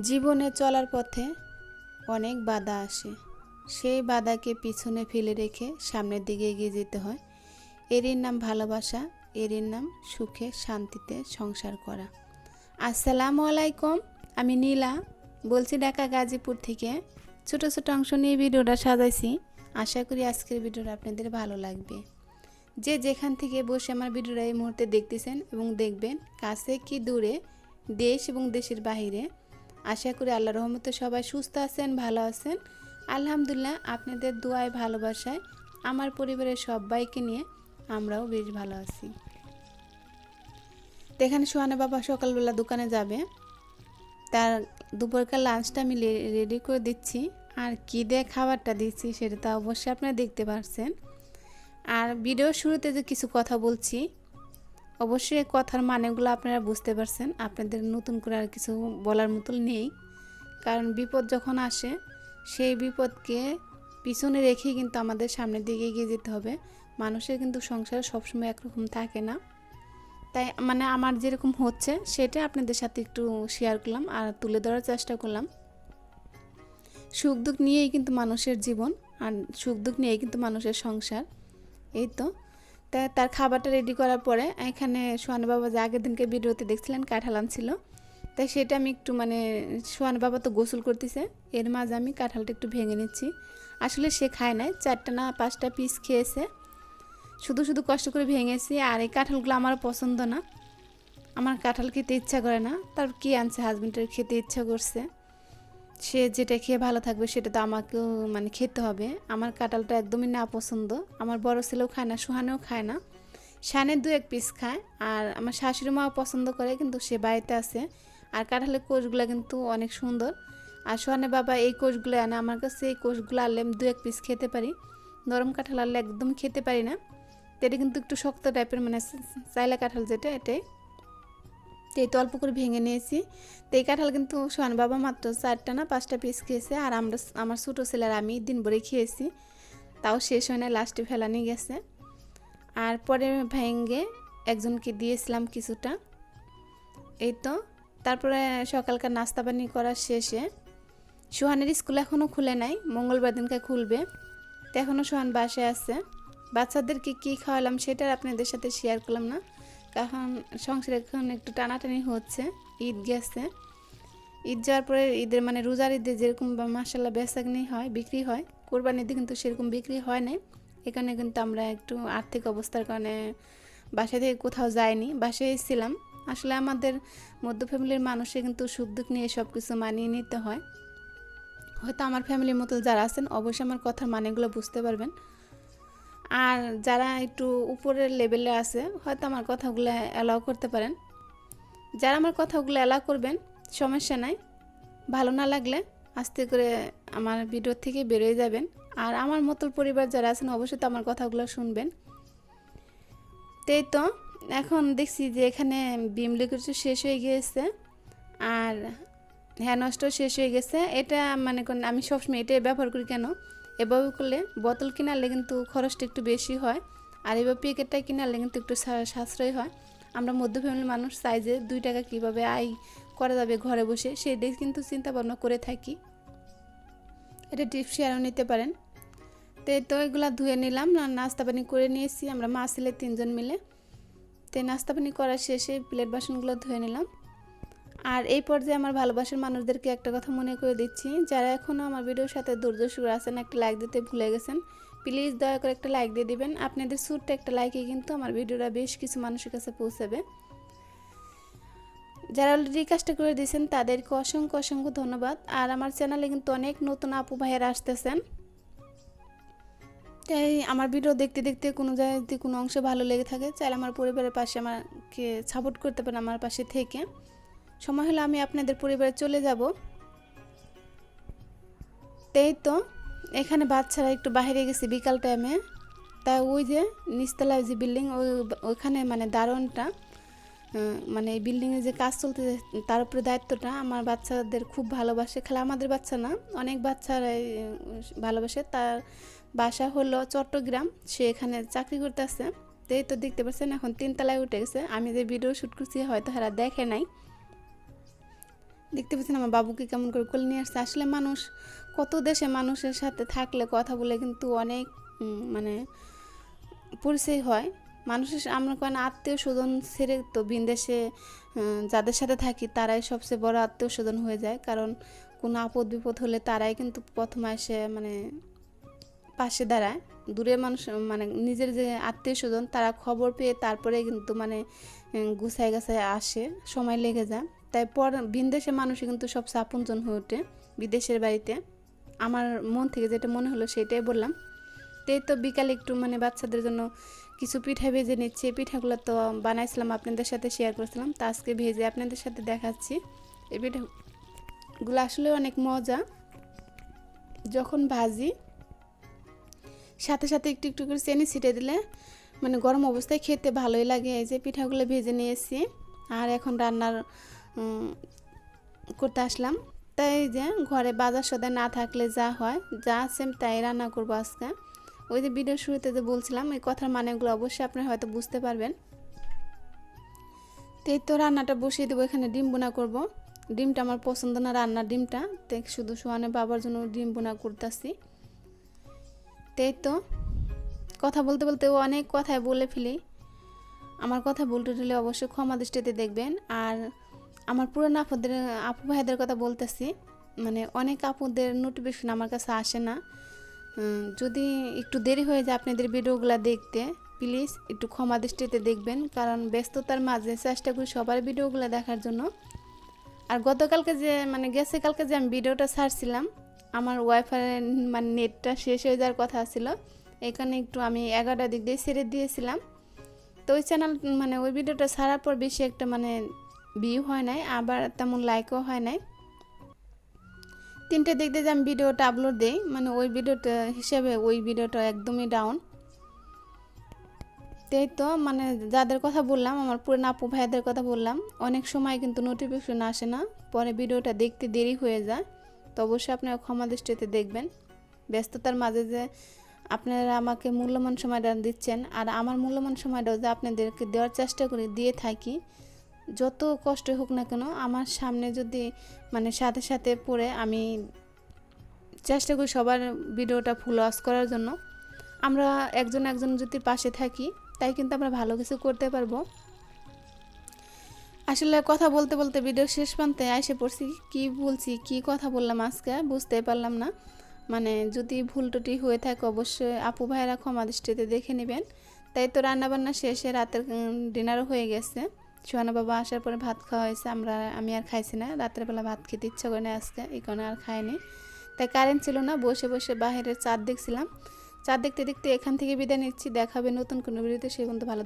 জীবনে চলার পথে অনেক বাধা আসে। সেই বাধাকে পিছনে ফেলে রেখে সামনের দিকে এগিয়ে যেতে হয়। এরই নাম ভালোবাসা, এরই নাম সুখে শান্তিতে সংসার করা। আসসালামু আলাইকুম, আমি নীলা। বলছি ঢাকা গাজীপুর থেকে। ছোট ছোট অংশ নিয়ে ভিডিওটা সাজাইছি। আশা করি আজকের ভিডিওটা আপনাদের ভালো লাগবে। যে যেখান থেকে বসে আমার ভিডিওটা এই মুহূর্তে দেখতেছেন এবং দেখবেন, কাছে কি দূরে, দেশ এবং দেশের বাহিরে আশা করি আল্লাহ রহমতে সবাই সুস্থ আছেন, ভালো আছেন। আলহামদুলিল্লাহ আপনাদের দোয়ায় ভালোবাসায় আমার পরিবারের সবাইকে নিয়ে আমরাও বেশ ভালো আছি। তো এখানে সোহানা বাবা সকালবেলা দোকানে যাবে। তার দুপুরকার লাঞ্চটা আমি রেডি করে দিচ্ছি। আর কী দিয়ে খাবারটা দিচ্ছি সেটা তো অবশ্যই আপনারা দেখতে পারছেন। আর ভিডিও শুরুতে যে কিছু কথা বলছি অবশ্যই কথার মানেগুলো আপনারা বুঝতে পারছেন। আপনাদের নতুন করে আর কিছু বলার মতো নেই। কারণ বিপদ যখন আসে, সেই বিপদকে পিছনে রেখেই কিন্তু আমাদের সামনের দিকে এগিয়ে যেতে হবে। মানুষের কিন্তু সংসার সবসময় একরকম থাকে না। তাই মানে আমার যেরকম হচ্ছে, সেটা আপনাদের সাথে একটু শেয়ার করলাম আর তুলে ধরার চেষ্টা করলাম। সুখ দুঃখ নিয়েই কিন্তু মানুষের জীবন আর সুখ দুঃখ নিয়েই কিন্তু মানুষের সংসার। এই তো। তার খাবারটা রেডি করার পরে এখানে সোহান বাবা যে আগের দিনকে ভিডিওতে দেখছিলেন, কাঁঠাল আনছিল। তাই সেটা আমি একটু মানে সোহান বাবা তো গোসল করতেছে, এর মাঝে আমি কাঁঠালটা একটু ভেঙে নিচ্ছি। আসলে সে খায় নাই, চারটা না পাঁচটা পিস খেয়েছে। শুধু শুধু কষ্ট করে ভেঙেছি, আর এই কাঁঠালগুলো আমার পছন্দ না। আমার কাঁঠাল খেতে ইচ্ছা করে না, তার কি আনছে হাজবেন্ডের খেতে ইচ্ছা করছে। সে যেটা খেয়ে ভালো থাকবে সেটা তো আমাকেও মানে খেতে হবে। আমার কাঁঠালটা একদমই না পছন্দ। আমার বড় ছেলেও খায় না, সুহানেও খায় না। শানের দু এক পিস খায় আর আমার শাশুড়ি মাও পছন্দ করে কিন্তু সে বাড়িতে আছে। আর কাঁঠালের কোষগুলো কিন্তু অনেক সুন্দর। আর সোহানের বাবা এই কোষগুলো আনে। আমার কাছে এই কোষগুলো আনলে আমি দু এক পিস খেতে পারি। নরম কাঁঠাল আনলে একদম খেতে পারি না। এটা কিন্তু একটু শক্ত টাইপের মানে চাইলা কাঁঠাল যেটা, এটাই। তো এই তো অল্প করে ভেঙে নিয়েছি, তো এই কাঁঠাল কিন্তু সোহান বাবা মাত্র চারটা না পাঁচটা পিস খেয়েছে, আর আমরা আমার ছোটো ছেলের আমি দিন ভরে খেয়েছি। তাও শেষ হয় না লাস্টে ফেলানি গেছে। আর পরে ভেঙে একজনকে দিয়েছিলাম কিছুটা। এই তো, তারপরে সকালকার নাস্তা পানি করার শেষে সোহানের স্কুল এখনও খুলে নাই, মঙ্গলবার দিনকে খুলবে। তো এখনও সোহান বাসায় আছে। বাচ্চাদেরকে কী খাওয়ালাম সেটা আপনাদের সাথে শেয়ার করলাম না। কারণ সংসারে এখন একটু টানাটানি হচ্ছে, ঈদ গেছে। ঈদ যাওয়ার পরে ঈদের মানে রোজার ঈদে যেরকম মাসাল্লাহ বেচাকিনি হয়, বিক্রি হয়, কোরবানির ঈদে কিন্তু সেরকম বিক্রি হয় না এখানে কিন্তু আমরা একটু আর্থিক অবস্থার কারণে বাসা থেকে কোথাও যাইনি বাসায় এসেছিলাম আসলে আমাদের মধ্য ফ্যামিলির মানুষে কিন্তু সুখ দুঃখ নিয়ে সব কিছু মানিয়ে নিতে হয়। হয়তো আমার ফ্যামিলির মতো যারা আছেন, অবশ্যই আমার কথার মানেগুলো বুঝতে পারবেন। আর যারা একটু উপরের লেভেলে আছে, হয়তো আমার কথাগুলো অ্যালাউ করতে পারেন। যারা আমার কথাগুলো অ্যালাউ করবেন, সমস্যা নাই। ভালো না লাগলে আস্তে করে আমার ভিডিও থেকে বেরোয় যাবেন। আর আমার মতো পরিবার যারা আছেন, অবশ্যই তো আমার কথাগুলো শুনবেন। তাই তো এখন দেখছি যে এখানে বিম লিকুইড শেষ হয়ে গিয়েছে। আর হ্যাঁ নষ্ট শেষ হয়ে গেছে। এটা মানে আমি সবসময় এটাই ব্যবহার করি কেন? এভাবে করলে বোতল কিনালে কিন্তু খরচটা একটু বেশি হয়। আর এবার প্যাকেটটা কিনালে কিন্তু একটু সাশ্রয় হয়। আমরা মধ্য ফ্যামিলির মানুষ চাই যে দুই টাকা কীভাবে আয় করা যাবে ঘরে বসে, সেটাই কিন্তু চিন্তা ভাবনা করে থাকি। এটা টিপ শেয়ারও নিতে পারেন। তো তো এগুলো ধুয়ে নিলাম নাস্তা পানি করে নিয়েছি। আমরা মা ছেলে তিনজন মিলে। তো নাস্তা পানি করার শেষে প্লেট বাসনগুলো ধুয়ে নিলাম। আর এই পর্যায়ে আমার ভালোবাসার মানুষদেরকে একটা কথা মনে করে দিচ্ছি, যারা এখনও আমার ভিডিওর সাথে ধৈর্য আছেন, একটা লাইক দিতে ভুলে গেছেন প্লিজ দয়া করে একটা লাইক দিয়ে দিবেন। আপনাদের সুরটা একটা লাইকে কিন্তু আমার ভিডিওটা বেশ কিছু মানুষের কাছে পৌঁছাবে। যারা অলরেডি কাজটা করে দিয়েছেন, তাদেরকে অসংখ্য অসংখ্য ধন্যবাদ। আর আমার চ্যানেলে কিন্তু অনেক নতুন আপু ভাইয়েরা আসতেছেন। তাই আমার ভিডিও দেখতে দেখতে কোনো জায়গায় যদি কোনো অংশ ভালো লেগে থাকে, চাইলে আমার পরিবারের পাশে আমাকে সাপোর্ট করতে পারেন আমার পাশে থেকে। সময় হলে আমি আপনাদের পরিবারে চলে যাব। তাই তো, এখানে বাচ্চারা একটু বাইরে গেছে বিকাল টাইমে তা ওই যে নিচতলায় যে বিল্ডিং ওই ওইখানে মানে দারোয়ানটা মানে এই বিল্ডিংয়ে যে কাজ চলতে তার উপরে দায়িত্বটা। আমার বাচ্চাদের খুব ভালোবাসে, খেলা আমাদের বাচ্চা না, অনেক বাচ্চারাই ভালোবাসে। তার বাসা হলো চট্টগ্রাম, সে এখানে চাকরি করতে আছে তাই তো দেখতে পাচ্ছেন, এখন তিনতলায় উঠে গেছে। আমি যে ভিডিও শ্যুট করছি, হয়তো হারা দেখে নাই। দেখতে পাচ্ছেন আমার বাবুকে কেমন করে কোলে নিয়ে আসছে। আসলে মানুষ, কত দেশে মানুষের সাথে থাকলে কথা বলে কিন্তু অনেক মানে পরিচয় হয়। মানুষের আমরা কেন আত্মীয় স্বজন ছেড়ে তো বিদেশে যাদের সাথে থাকি তারাই সবচেয়ে বড় আত্মীয় স্বজন হয়ে যায়। কারণ কোনো আপদ বিপদ হলে তারাই কিন্তু প্রথমে এসে মানে পাশে দাঁড়ায়। দূরের মানুষ মানে নিজের যে আত্মীয় স্বজন তারা খবর পেয়ে তারপরে কিন্তু মানে গুছায় গাছায় আসে। সময় লেগে যায়। তাই পর বিদেশের মানুষই কিন্তু সব আপনজন হয়ে ওঠে বিদেশের বাড়িতে। আমার মন থেকে যেটা মনে হলো সেটাই বললাম। তাই তো বিকালে একটু মানে বাচ্চাদের জন্য কিছু পিঠা ভেজে নিচ্ছি। পিঠাগুলো তো বানাইছিলাম, আপনাদের সাথে শেয়ার করেছিলাম। তা আজকে ভেজে আপনাদের সাথে দেখাচ্ছি। এই পিঠাগুলো আসলে অনেক মজা। যখন ভাজি, সাথে সাথে একটু একটু করে চেনি ছিটে দিলে মানে গরম অবস্থায় খেতে ভালোই লাগে। এই যে পিঠাগুলো ভেজে নিয়েছি। আর এখন রান্নার করতে আসলাম। তাই যে ঘরে বাজার সদায় না থাকলে যা হয়, যা সেম তাই রান্না করব আজকে। ওই যে ভিডিও শুরুতে যে বলছিলাম, এই কথার মানেগুলো অবশ্যই আপনারা হয়তো বুঝতে পারবেন। তো এই তো রান্নাটা বসিয়ে দেবো, এখানে ডিম বোনা করব। ডিমটা আমার পছন্দ না রান্নার ডিমটা, তাই শুধু সোয়ানে বাবার জন্য ডিম বোনা করতেছি। তাই তো কথা বলতে বলতে অনেক কথাই বলে ফেলি। আমার কথা বলতে টুলে অবশ্যই ক্ষমা দৃষ্টিতে দেখবেন। আর আমার পুরনো আপুদের আপু ভাইদের কথা বলতেছি। মানে অনেক আপুদের নোটিফিকেশন আমার কাছে আসে না। যদি একটু দেরি হয়ে যায় আপনাদের ভিডিওগুলো দেখতে প্লিজ একটু ক্ষমা দৃষ্টিতে দেখবেন। কারণ ব্যস্ততার মাঝে চেষ্টা করি সবার ভিডিওগুলো দেখার জন্য। আর গতকালকে যে মানে গেছে কালকে যে আমি ভিডিওটা ছাড়ছিলাম, আমার ওয়াইফাই মানে নেটটা শেষ হয়ে যাওয়ার কথা ছিল। এখানে একটু আমি এগারোটার দিক দিয়ে ছেড়ে দিয়েছিলাম। তো ওই চ্যানেল মানে ওই ভিডিওটা ছাড়ার পর বেশি একটা মানে ভিউ হয় নাই, আবার তেমন লাইকও হয় নাই। তিনটে দেখতে যে আমি ভিডিওটা আপলোড দিই মানে ওই ভিডিওটা হিসেবে ওই ভিডিওটা একদমই ডাউন তাই তো মানে যাদের কথা বললাম, আমার পুরনো আপু ভাইদের কথা বললাম, অনেক সময় কিন্তু নোটিফিকেশন আসে না, পরে ভিডিওটা দেখতে দেরি হয়ে যায়, তো অবশ্যই আপনারা ক্ষমা দৃষ্টিতে দেখবেন। ব্যস্ততার মাঝে যে আপনারা আমাকে মূল্যবান সময়টা দিচ্ছেন, আর আমার মূল্যবান সময়টাও যে আপনাদেরকে দেওয়ার চেষ্টা করি দিয়ে থাকি যত কষ্ট হোক না কেন, আমার সামনে যদি মানে সাথে সাথে পড়ে আমি চেষ্টা করি সবার ভিডিওটা ফুল ওয়াশ করার জন্য। আমরা একজন একজন যদি পাশে থাকি, তাই কিন্তু আমরা ভালো কিছু করতে পারব। আসলে কথা বলতে বলতে ভিডিও শেষ প্রান্তে এসে পড়ছি, কি বলছি, কি কথা বললাম আজকে বুঝতে পারলাম না। মানে যদি ভুল টুটি হয়ে থাকে অবশ্যই আপু ভাইয়েরা ক্ষমা দৃষ্টিতে দেখে নেবেন। তাই তো রান্নাবান্না শেষে রাতের ডিনারও হয়ে গেছে। সোহানা বাবা আসার পরে ভাত খাওয়া হয়েছে, আমরা, আমি আর খাইছি না। রাত্রেবেলা বেলা ভাত খেতে ইচ্ছা করে না আজকে, এই কারণে আর খাইনি। তাই কারেন্ট ছিল না, বসে বসে বাইরের চাঁদ দেখছিলাম। চাঁদ দেখতে দেখতে এখান থেকে বিদায় নিচ্ছি, দেখাবে নতুন কোনো ভিডিওতে সে কিন্তু ভালো